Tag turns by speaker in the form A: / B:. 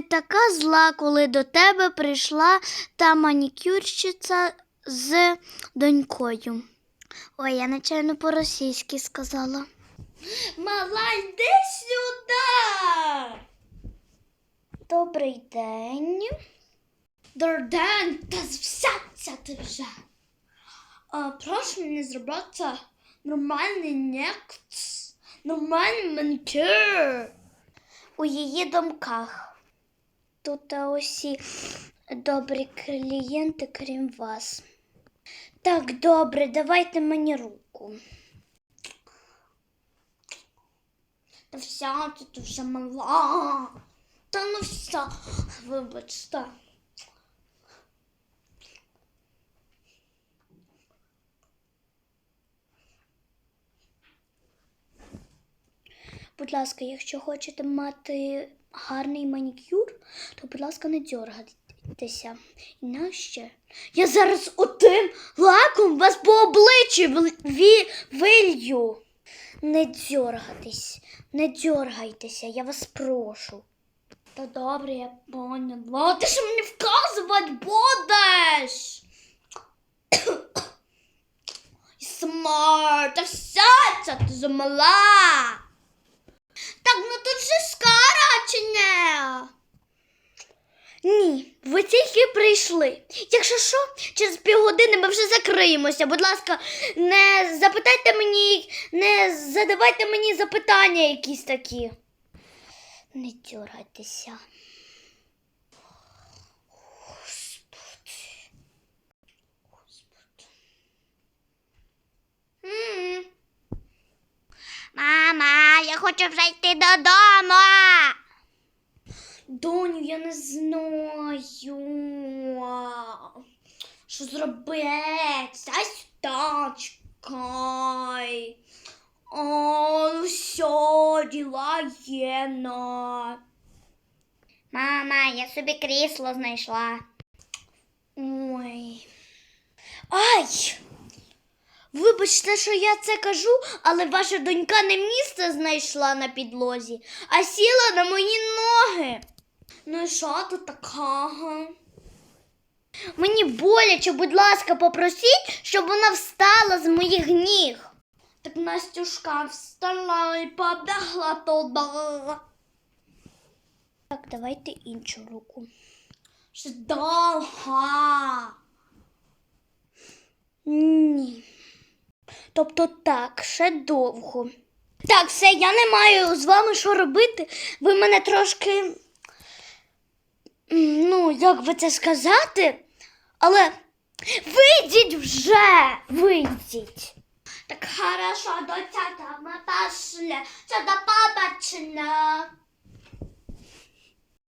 A: ти така зла, коли до тебе прийшла та манікюрщиця з донькою? Ой, я нечайно по-російськи сказала. Мала, йди сюди. Добрий день. Добрий день, та всяться ти вже. А, прошу мені зробити нормальний некц, нормальний манікюр. У її домках. Тут усі добрі клієнти, крім вас. Так, добре, давайте мені руку. Та вся тут вже мала. Та ну все, вибачте. Будь ласка, якщо хочете мати гарний манікюр, то, будь ласка, не дергайтеся. Іначе я зараз отим лаком вас по обличчю ві- вилью. Не дергайтесь, не дергайтеся, я вас прошу. Та добре, я поняла. Ти що мені вказувати будеш? Смарт, та вся ця ти замала. Ну тут же скара? Ні, ви тільки прийшли. Якщо що, через півгодини ми вже закриємося. Будь ласка, не запитайте мені, не задавайте мені запитання якісь такі. Не дергайтеся. Господи. Господи. М. Мама, я хочу вже йти додому. Доню, я не знаю. Що зробити? Сюди, чекай. О, ну все, діла є на. Мама, я собі крісло знайшла. Ой. Ай! Вибачте, що я це кажу, але ваша донька не місце знайшла на підлозі, а сіла на мої ноги. Ну і що тут такого? Мені боляче, будь ласка, попросіть, щоб вона встала з моїх ніг. Так Настюшка встала і побігла туди. Так, давайте іншу руку. Ще довга. Тобто так, ще довго. Так, все, я не маю з вами що робити. Ви мене трошки. Ну, як би це сказати? Але вийдіть вже, вийдіть. Так хорошо, доця, ми пошли. Це до побачення.